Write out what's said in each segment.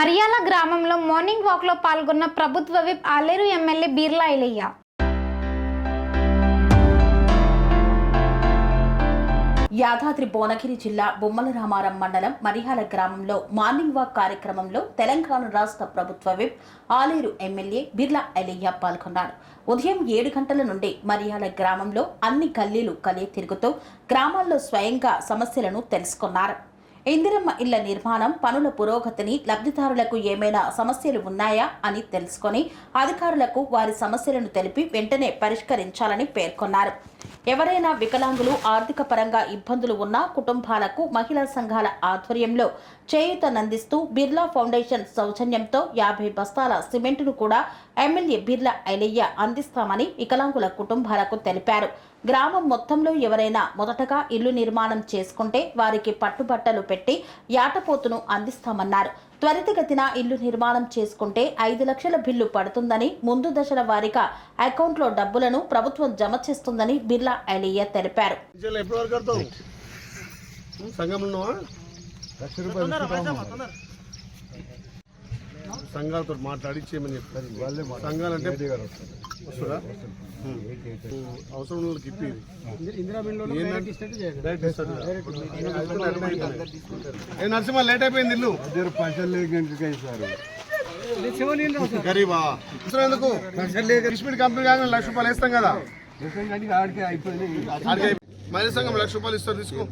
మరియాల గ్రామంలో మార్నింగ్ వాక్లో పాల్గొన్న ప్రభుత్వ విప్ ఆలేరు ఎమ్మెల్యే బీర్లా ఇలయ్య. యాదాద్రి భువనగిరి జిల్లా బొమ్మల రామారం మండలం మరిహాల గ్రామంలో మార్నింగ్ వాక్ కార్యక్రమంలో తెలంగాణ రాష్ట్ర ప్రభుత్వ విప్ ఆలేరు ఎమ్మెల్యే బిర్లా ఎలయ్య పాల్గొన్నారు. ఉదయం ఏడు గంటల నుండి మరియాల గ్రామంలో అన్ని గల్లీలు కలియ తిరుగుతూ గ్రామాల్లో స్వయంగా సమస్యలను తెలుసుకున్నారు. ఇందిరమ్మ ఇళ్ళ నిర్మాణం పనుల పురోగతిని లబ్ధిదారులకు ఏమైనా సమస్యలు ఉన్నాయా అని తెలుసుకొని అధికారులకు వారి సమస్యలను తెలిపి వెంటనే పరిష్కరించాలని పేర్కొన్నారు. ఎవరైనా వికలాంగులు ఆర్థిక పరంగా ఇబ్బందులు ఉన్న కుటుంబాలకు మహిళా సంఘాల ఆధ్వర్యంలో చేయూతనందిస్తూ బిర్లా ఫౌండేషన్ సౌజన్యంతో యాభై బస్తాల సిమెంటును కూడా ఎమ్మెల్యే బిర్లా ఐలయ్య అందిస్తామని వికలాంగుల కుటుంబాలకు తెలిపారు. గ్రామం మొత్తంలో ఎవరైనా మొదటగా ఇల్లు నిర్మాణం చేసుకుంటే వారికి పట్టుబట్టలు పెట్టి యాటపోతును అందిస్తామన్నారు. త్వరితగతిన ఇల్లు నిర్మాణం చేసుకుంటే ఐదు లక్షల బిల్లు పడుతుందని ముందు దశల వారీగా అకౌంట్లో డబ్బులను ప్రభుత్వం జమ చేస్తుందని బిర్లా ఐలయ్య తెలిపారు. సంఘాలతో మాట్లాడి చేయమని చెప్తారు సంఘాలు అంటే వస్తుందా. అవసరం వాళ్ళకి ఇప్పి. ఏ నరసింహ లేట్ అయిపోయింది ఇల్లు. గరీబా. అవసరం ఎందుకు? కంపెనీ కానీ లక్ష రూపాయలు వేస్తాం కదా. ఆడికి మహిళా సంఘం లక్ష రూపాయలు ఇస్తారు తీసుకో.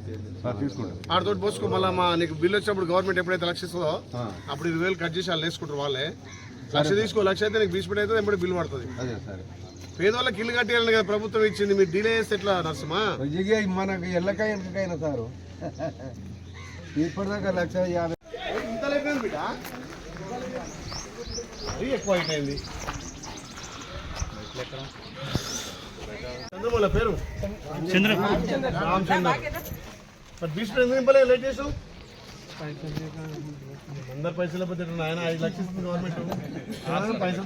ఆడతో పోసుకో మళ్ళీ మా నీకు బిల్ వచ్చినప్పుడు గవర్నమెంట్ ఎప్పుడైతే లక్ష ఇస్తుందో అప్పుడు ఇరవై వేలు కట్ చేసి వాళ్ళు వేసుకుంటారు వాళ్ళే. లక్ష తీసుకో లక్ష అయితే నీకు బీచ్మెంట్ అయితే ఎప్పుడు బిల్ పడుతుంది? పేదవాళ్ళకి ఇల్లు కట్టేయాలని కదా ప్రభుత్వం ఇచ్చింది మీరు డిలే చేస్తే ఎట్లా నరసింహ? మనకు ఎల్లకాయ ఎంతకైనా సారు. ఇప్పటిదాకా లక్ష యాభై ఇంత లేకపోయింది బిడ్డ? మరీ ఎక్కువ అయిపోయింది. చంద్రమూల పేరు? చంద్ర రామచంద్ర. మరి బీచ్మెంట్ ఎందుకు నింపలే లేట్ చేసావు? అందరు పైసలు పోతే ఆయన ఐదు లక్షలు ఇస్తుంది గవర్నమెంట్ పైసలు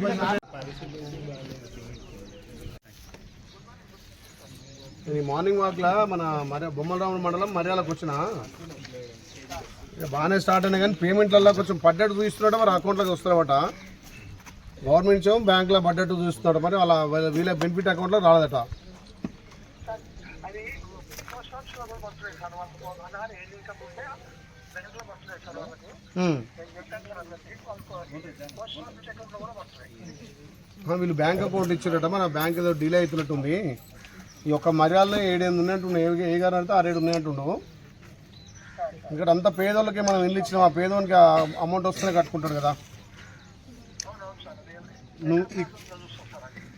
ఈ మార్నింగ్ వాక్లా మన మరి బొమ్మలరాముల మండలం మర్యాలకు వచ్చిన. ఇక బాగానే స్టార్ట్ అయినా కానీ పేమెంట్లలో కొంచెం పడ్డట్టు చూస్తున్నాడు మరి అకౌంట్లోకి వస్తారట గవర్నమెంట్ ఏమో బ్యాంకులో పడ్డట్టు చూస్తున్నాడు మరి వాళ్ళ వీళ్ళ- బెనిఫిట్ అకౌంట్లో రాలేదట. Hmm. వీళ్ళు బ్యాంక్ అకౌంట్ ఇచ్చారట మన బ్యాంక్ ఏదో డిలే అవుతున్నట్టుంది. ఈ యొక్క మర్యాదలో ఏడెనిమిది ఉన్నట్టుండే. ఏ గారు అంటే ఆరేడు ఉన్నాయంటుండు ఇక్కడ అంత పేదోళ్ళకి మనం ఇల్లు ఇచ్చినాం. ఆ పేదోనికి అమౌంట్ వస్తేనే కట్టుకుంటాడు కదా. నువ్వు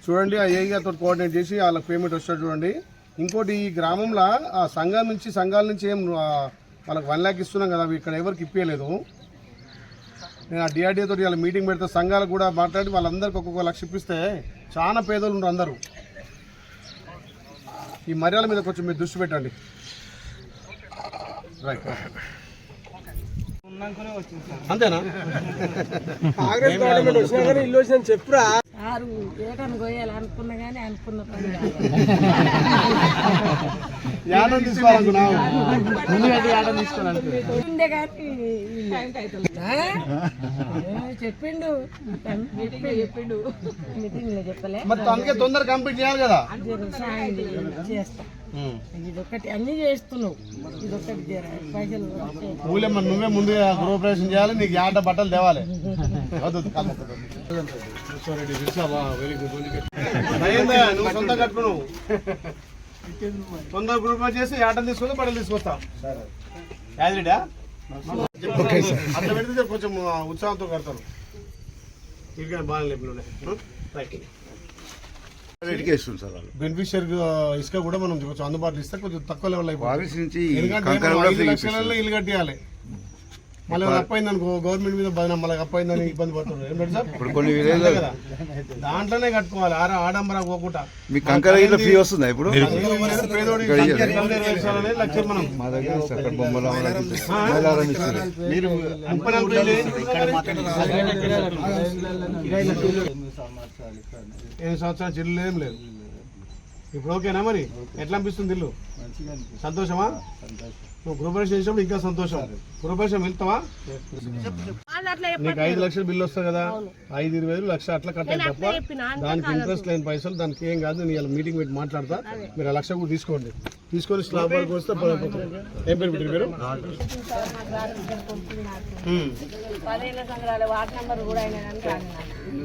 చూడండి ఆ ఏఈగారితో కోఆర్డినేట్ చేసి వాళ్ళకి పేమెంట్ వస్తాడు చూడండి. ఇంకోటి ఈ గ్రామంలో ఆ సంఘం నుంచి సంఘాల నుంచి ఏం వాళ్ళకి వన్ ల్యాక్ ఇస్తున్నాం కదా అవి ఇక్కడ ఎవరికి ఇప్పించలేదు నేను ఆ డిఆర్డీఏ తోటి వాళ్ళ మీటింగ్ పెడితే సంఘాలకు కూడా మాట్లాడి వాళ్ళందరికీ ఒక్కొక్క లక్ష ఇప్పిస్తే చాలా పేదోళ్ళు ఉన్నారు అందరూ. ఈ మర్యాద మీద కొంచెం మీరు దృష్టి పెట్టండి. రైట్ అంతేనా? ఆరు ఏటను కోయాలనుకున్నా కానీ అనుకున్న పని చెప్పిండు చెప్పి చెప్పిండు. మీటింగ్లో చెప్పలే. మరి అందుకే తొందర కంప్లీట్ చేయాలి కదా? చేస్తా. ఇదొక్కటి అన్ని చేస్తున్నావు. ఇదొక్కటి పైసలు. ఊళ్ళో నువ్వే ముందుగా గృహప్రవేశం చేయాలి నీకు యాట బట్టలు తేవాలి. నువ్వు సొంతం కట్టుకున్నావు తొందర గృహప్రవేశం చేసి యాటను తీసుకొని బట్టలు తీసుకొస్తా. యాదిరెడ్డా అట్లా పెడితే కొంచెం ఉత్సాహంతో కడతారు. ఇంకా బాగా లేపిన రైట్. ఇటుకేస్తుంది సార్. వాళ్ళు. బెనిఫిషియరీ ఇసుక కూడా మనం కొంచెం అందుబాటులో ఇస్తే కొంచెం తక్కువ లెవెల్ అయిపోతుంది. నుంచి ఎందుకంటే ఐదు లక్షలలో ఇల్లు కట్టియాలి. మళ్ళీ అప్పైంది అనుకో గవర్నమెంట్ మీద బదనం మళ్ళీ అప్పైందని ఇబ్బంది పడుతున్నారు ఏం సార్? ఇప్పుడు కొన్ని విలేజ్ కదా. దాంట్లోనే కట్టుకోవాలి. ఆడ ఆడంబరా పోకుండా. మీ కంకర ఇట్లా ఫ్రీ వస్తుందా ఇప్పుడు? లక్ష్యం మనం. మా దగ్గర బొమ్మలు మీరు ఎనిమిది సంవత్సరాల చిల్లు ఏం లేదు. ఇప్పుడు ఓకేనా మరి? ఎట్లా అనిపిస్తుంది ఇల్లు? సంతోషమా? నువ్వు గృహప్రవేశం చేసినప్పుడు ఇంకా సంతోషం. గృహప్రవేశం వెళ్తావా? నీకు ఐదు లక్షలు బిల్లు వస్తుంది కదా? ఐదు ఇరవై వేలు లక్ష అట్లా కట్టాలి తప్ప దానికి ఇంట్రెస్ట్ లేని పైసలు దానికి ఏం కాదు. నేను ఇలా మీటింగ్ పెట్టి మాట్లాడతా. మీరు ఆ లక్ష కూడా తీసుకోండి. తీసుకొని స్లాబ్ వరకు వస్తే ఏం పేరు పెట్టారు మీరు? ఉమ్. పదిహేను సంవత్సరాల వార్డ్ నెంబర్ కూడా అయినా కానీ